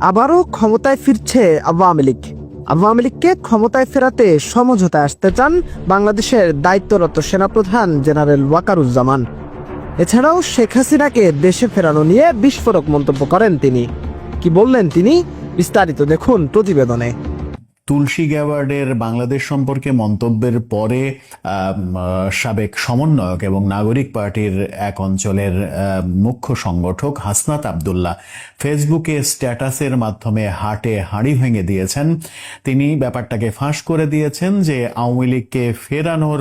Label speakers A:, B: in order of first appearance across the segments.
A: আবারও ক্ষমতায় ফিরছে আওয়ামী লীগ। আওয়ামী লীগকে ক্ষমতায় ফেরাতে সমঝোতায় আসতে চান বাংলাদেশের দায়িত্বরত সেনাপ্রধান জেনারেল ওয়াকারুজ্জামান। এছাড়াও শেখ হাসিনাকে দেশে ফেরানো নিয়ে বিস্ফোরক মন্তব্য করেন তিনি। কি বললেন তিনি? বিস্তারিত দেখুন প্রতিবেদনে।
B: তুলসী গ্যাওয়ার্ডের বাংলাদেশ সম্পর্কে মন্তব্যের পরে সাবেক সমন্বয়ক এবং নাগরিক পার্টির এক অঞ্চলের মুখ্য সংগঠক হাসনাত আবদুল্লাহ ফেসবুকে স্ট্যাটাসের মাধ্যমে হাটে হাঁড়ি ভেঙে দিয়েছেন। তিনি ব্যাপারটাকে ফাঁস করে দিয়েছেন যে আওয়ামী লীগকে ফেরানোর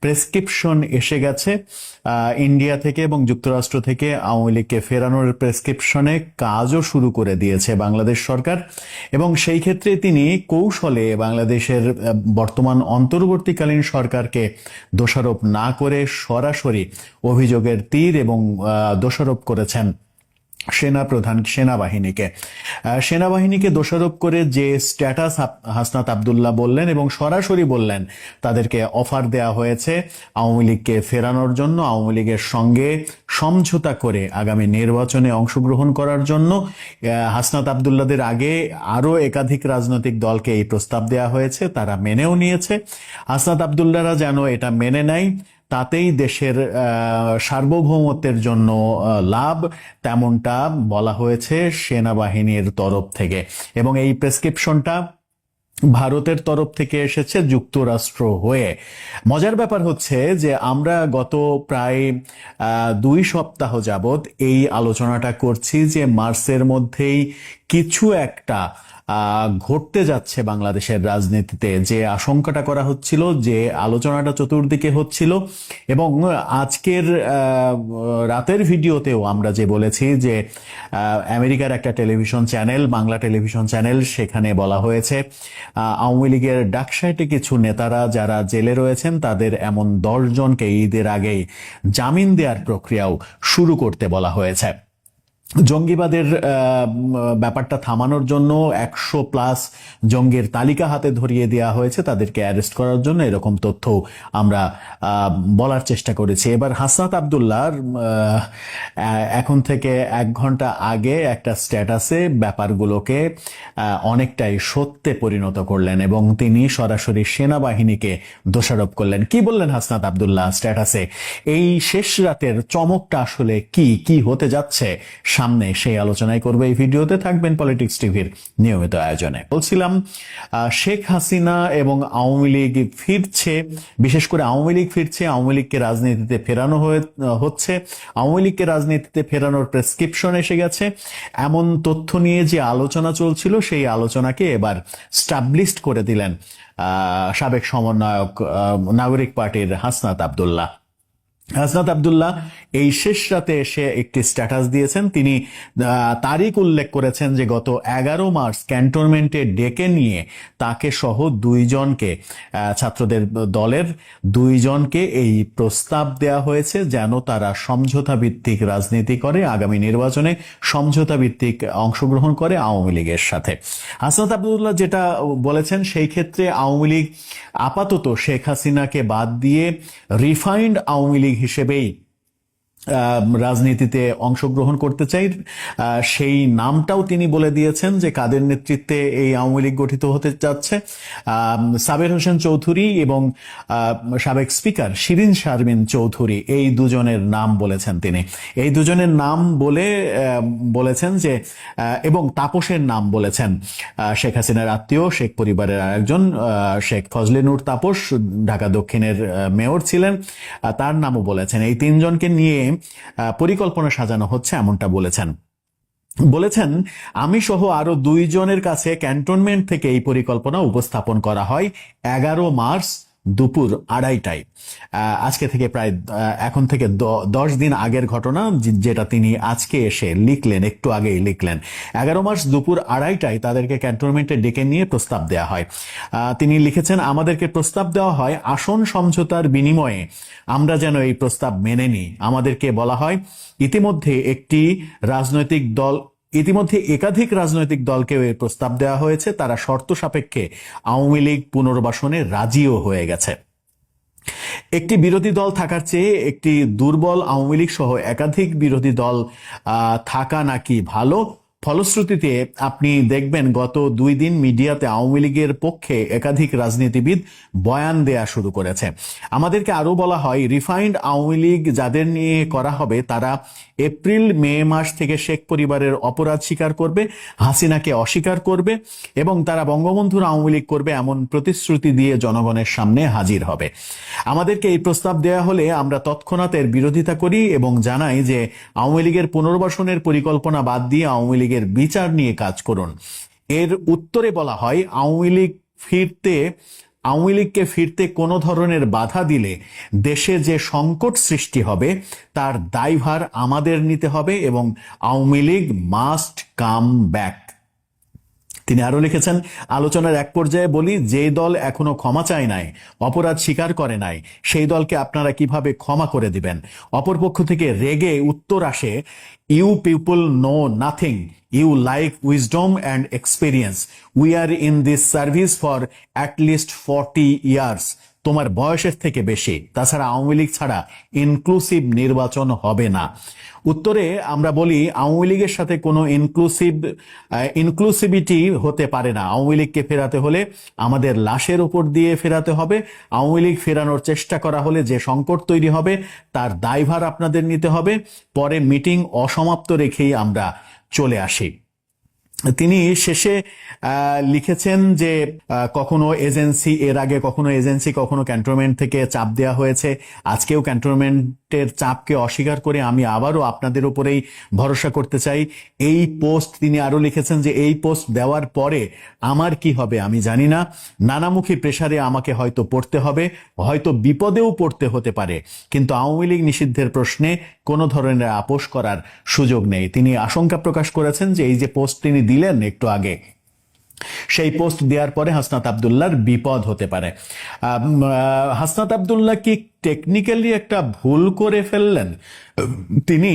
B: প্রেসক্রিপশন এসে গেছে। ইন্ডিয়া থেকে এবং যুক্তরাষ্ট্র থেকে আওয়ামী লীগকে ফেরানোর প্রেসক্রিপশনে কাজও শুরু করে দিয়েছে বাংলাদেশ সরকার এবং সেই ক্ষেত্রে তিনি কৌশলে বাংলাদেশের বর্তমান অন্তর্বর্তীকালীন সরকারকে দোষারোপ না করে সরাসরি অভিযোগের তীর এবং দোষারোপ করেছেন সেনা প্রধান সেনাবাহিনীকে সেনাবাহিনীকে দোষারোপ করে যে স্ট্যাটাস হাসনাত আবদুল্লাহ বললেন এবং সরাসরি বললেন, তাদেরকে অফার দেয়া হয়েছে আওয়ামী লীগকে ফেরানোর জন্য, আওয়ামী লীগের সঙ্গে সমঝোতা করে আগামী নির্বাচনে অংশগ্রহণ করার জন্য। হাসনাত আবদুল্লাদের আগে আরও একাধিক রাজনৈতিক দলকে এই প্রস্তাব দেওয়া হয়েছে, তারা মেনেও নিয়েছে। হাসনাত আবদুল্লাহরা যেন এটা মেনে নেয়। তাতেই দেশের সার্বভৌমত্বের জন্য লাভ, তেমনটা বলা হয়েছে সেনাবাহিনীর তরফ থেকে। এবং এই প্রেসক্রিপশনটা ভারতের তরফ থেকে এসেছে যুক্তরাষ্ট্র হয়ে। মজার ব্যাপার হচ্ছে যে আমরা গত প্রায় দুই সপ্তাহ যাবৎ এই আলোচনাটা করছি যে মার্চের মধ্যেই কিছু একটা ঘটতে যাচ্ছে বাংলাদেশের রাজনীতিতে। যে আশঙ্কাটা করা হচ্ছিল, যে আলোচনাটা চতুর্দিকে হচ্ছিল, এবং আজকের রাতের ভিডিওতেও আমরা যে বলেছি যে আমেরিকার একটা television channel, Bangla television channel, সেখানে বলা হয়েছে আওয়ামী লীগের ডাকসাইটে কিছু নেতারা যারা জেলে রয়েছেন, তাদের এমন দশজনকে ঈদের আগেই জামিন দেওয়ার প্রক্রিয়াও শুরু করতে বলা হয়েছে। জঙ্গিবাদের ব্যাপারটা থামানোর জন্য একশো প্লাস জঙ্গির তালিকা হাতে ধরিয়ে দেওয়া হয়েছে। তাদেরকে অ্যারেস্ট করার জন্য এরকম তথ্য আমরা বলার চেষ্টা করেছি। এবার হাসনাত আবদুল্লাহর এখন থেকে এক ঘণ্টা আগে একটা স্ট্যাটাসে ব্যাপারগুলোকে অনেকটাই সত্যে পরিণত করলেন এবং তিনি সরাসরি সেনাবাহিনীকে দোষারোপ করলেন। কি বললেন হাসনাত আবদুল্লাহ স্ট্যাটাসে? এই শেষ রাতের চমকটা আসলে কি কি হতে যাচ্ছে? সামনে সেই আলোচনাই করবে এই ভিডিওতে। থাকবেন পলিটিক্স টিভির নিয়মিত আয়োজনে। বলছিলাম শেখ হাসিনা এবং আওয়ামী লীগ ফিরছে, বিশেষ করে আওয়ামী লীগ ফিরছে, আওয়ামী লীগকে রাজনীতিতে ফেরানো হচ্ছে। আওয়ামী লীগকে রাজনীতিতে ফেরানোর প্রেসক্রিপশন এসে গেছে। এমন তথ্য নিয়ে যে আলোচনা চলছিল, সেই আলোচনাকে এবার স্টাবলিশড করে দিলেন সাবেক সমন্বয়ক নাগরিক পার্টির হাসনাত আবদুল্লাহ। হাসনাত আবদুল্লাহ এই শেষ রাতে এসে একটি স্ট্যাটাস দিয়েছেন। তিনি তারিখ উল্লেখ করেছেন যে গত এগারো মার্চ ক্যান্টনমেন্টে ডেকে নিয়ে তাকে সহ দুইজনকে ছাত্রদের দলের দুইজনকে এই প্রস্তাব দেয়া হয়েছে যেন তারা সমঝোতা ভিত্তিক রাজনীতি করে, আগামী নির্বাচনে সমঝোতা ভিত্তিক অংশগ্রহণ করে আওয়ামী লীগের সাথে। হাসনাত আবদুল্লাহ যেটা বলেছেন সেই ক্ষেত্রে আওয়ামী লীগ আপাতত শেখ হাসিনাকে বাদ দিয়ে রিফাইন্ড আওয়ামী লীগ হিসেবেই আহ, রাজনীতিতে অংশগ্রহণ করতে চাই। সেই নামটাও তিনি বলে দিয়েছেন যে কাদের নেতৃত্বে এই আওয়ামী লীগ গঠিত হতে আহ, সাবের হোসেন চৌধুরী এবং সাবেক স্পিকার শিরিন শারমিন চৌধুরী এই দুজনের নাম বলেছেন তিনি। এই দুজনের নাম বলে বলেছেন যে এবং তাপসের নাম বলেছেন শেখ হাসিনার আত্মীয় শেখ পরিবারের আরেকজন শেখ ফজলে নূর তাপস ঢাকা দক্ষিণের মেয়র ছিলেন। তার নামও বলেছেন। এই তিনজনকে নিয়ে পরিকল্পনা সাজানো হচ্ছে এমনটা বলেছেন। বলেছেন, আমি সহ আরও দুইজনের কাছে ক্যান্টনমেন্ট থেকে এই পরিকল্পনা উপস্থাপন করা হয়। এগারো মার্চ দুপুর আড়াইটায়। আজকে থেকে প্রায় এখন থেকে দশ দিন আগের ঘটনা যেটা তিনি আজকে এসে লিখলেন, একটু আগেই লিখলেন। এগারো মার্চ দুপুর আড়াইটায় তাদেরকে ক্যান্টনমেন্টে ডেকে নিয়ে প্রস্তাব দেওয়া হয়। তিনি লিখেছেন, আমাদেরকে প্রস্তাব দেওয়া হয় আসন সমঝোতার বিনিময়ে। আমরা যেন এই প্রস্তাব মেনে নিই। আমাদেরকে বলা হয়, ইতিমধ্যে একটি রাজনৈতিক দল ইতিমধ্যে একাধিক রাজনৈতিক দলকে এর প্রস্তাব দেওয়া হয়েছে। তারা শর্ত সাপেক্ষে আওয়ামী লীগ পুনর্বাসনে রাজিও হয়ে গেছে। একটি বিরোধী দল থাকার চেয়ে একটি দুর্বল আওয়ামী লীগ সহ একাধিক বিরোধী দল থাকা নাকি ভালো? ফলশ্রুতিতে আপনি দেখবেন গত দুই দিন মিডিয়াতে আওয়ামী লীগের পক্ষে একাধিক রাজনীতিবিদ বয়ান দেয়া শুরু করেছে। আমাদেরকে আরও বলা হয়, রিফাইন্ড আওয়ামী লীগ যাদের নিয়ে করা হবে, তারা এপ্রিল, মে মাস থেকে শেখ পরিবারের অপরাধ স্বীকার করবে, হাসিনাকে অস্বীকার করবে এবং তারা বঙ্গবন্ধুর আওয়ামী লীগ করবে এমন প্রতিশ্রুতি দিয়ে জনগণের সামনে হাজির হবে। আমাদেরকে এই প্রস্তাব দেয়া হলে আমরা তৎক্ষণাৎ এর বিরোধিতা করি এবং জানাই যে আওয়ামী লীগের পুনর্বাসনের পরিকল্পনা বাদ দিয়ে আওয়ামী লীগের বিচার নিয়ে কাজ করুন। এর উত্তরে বলা হয়, আওয়ামী লীগ ফিরতে, আওয়ামী লীগকে ফিরতে কোনো ধরনের বাধা দিলে দেশে যে সংকট সৃষ্টি হবে, তার দায়ভার আমাদের নিতে হবে এবং Awami League must come back. তিনি আরও লিখেছেন, আলোচনার এক পর্যায়ে বলি যে দল এখনও ক্ষমা চায় নাই, অপরাধ স্বীকার করে নাই, সেই দলকে আপনারা কীভাবে ক্ষমা করে দিবেন? অপরপক্ষ থেকে রেগে উত্তর আসে, you people know nothing, you like wisdom and experience, we are in this service for at least forty years. তোমার বয়সের থেকে বেশি। তাছাড়া আওয়ামী লীগ ছাড়া ইনক্লুসিভ নির্বাচন হবে না। উত্তরে আমরা বলি, আওয়ামী লীগের সাথে কোনো ইনক্লুসিভ ইনক্লুসিভিটি হতে পারে না। আওয়ামী লীগকে ফেরাতে হলে আমাদের লাশের উপর দিয়ে ফেরাতে হবে। আওয়ামী লীগ ফেরানোর চেষ্টা করা হলে যে সংকট তৈরি হবে, তার দায়ভার আপনাদের নিতে হবে। পরে মিটিং অসমাপ্ত রেখেই আমরা চলে আসি। তিনি শেষে লিখেছেন যে কখনো এজেন্সি, এর আগে কখনো এজেন্সি, কখনো ক্যান্টনমেন্ট থেকে চাপ দেওয়া হয়েছে। আজকেও ক্যান্টনমেন্টের চাপকে অস্বীকার করে আমি আবারও আপনাদের উপরেই ভরসা করতে চাই। এই পোস্ট তিনি আরও লিখেছেন যে, এই পোস্ট দেওয়ার পরে আমার কি হবে আমি জানি না। নানামুখী প্রেসারে আমাকে হয়তো পড়তে হবে, হয়তো বিপদেও পড়তে হতে পারে। কিন্তু আওয়ামী লীগ নিষিদ্ধের প্রশ্নে কোনো ধরনের আপোষ করার সুযোগ নেই। তিনি আশঙ্কা প্রকাশ করেছেন যে, এই যে পোস্ট তিনি দিলেন একটু আগে। সেই পোস্ট দেওয়ার পরে হাসনাত আবদুল্লাহর বিপদ হতে পারে। হাসনাত আবদুল্লাহ কি টেকনিক্যালি একটা ভুল করে ফেললেন? তিনি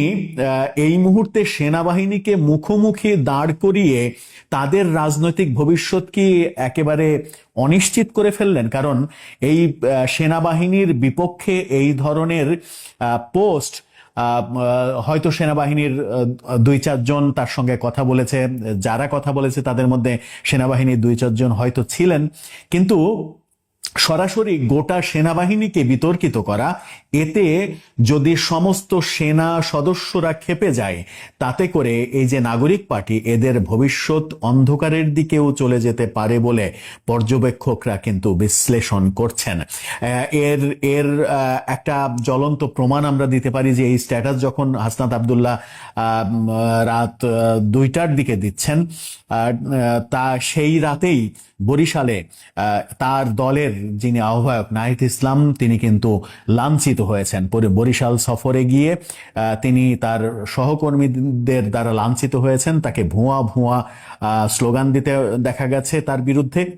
B: এই মুহূর্তে সেনাবাহিনীকে মুখোমুখি দাঁড় করিয়ে তাদের রাজনৈতিক ভবিষ্যৎ কি একেবারে অনিশ্চিত করে ফেললেন? কারণ এই সেনাবাহিনীর বিপক্ষে এই ধরনের পোস্ট হয়তো সেনাবাহিনীর দুই চারজন তার সঙ্গে কথা বলেছে, যারা কথা বলেছে তাদের মধ্যে সেনাবাহিনীর দুই চারজন হয়তো ছিলেন। কিন্তু সরাসরি গোটা সেনাবাহিনীকে বিতর্কিত করা, এতে যদি সমস্ত সেনা সদস্যরা খেপে যায়, তাতে করে এই যে নাগরিক পার্টি, এদের ভবিষ্যৎ অন্ধকারের দিকেও চলে যেতে পারে বলে পর্যবেক্ষকরা কিন্তু বিশ্লেষণ করছেন। এর এর একটা জ্বলন্ত প্রমাণ আমরা দিতে পারি যে এই স্ট্যাটাস যখন হাসনাত আবদুল্লাহ রাত দুইটার দিকে দিচ্ছেন তা সেই রাতেই বরিশালে তার দলের যিনি আহ্বায়ক নাহিদ ইসলাম, তিনি কিন্তু লাঞ্ছিত হয়েছেন। বরিশাল সফরে গিয়ে তিনি তার সহকর্মীদের দ্বারা লাঞ্ছিত হয়েছেন। তাকে ভুয়া ভুয়া স্লোগান দিতে দেখা গেছে তার বিরুদ্ধে।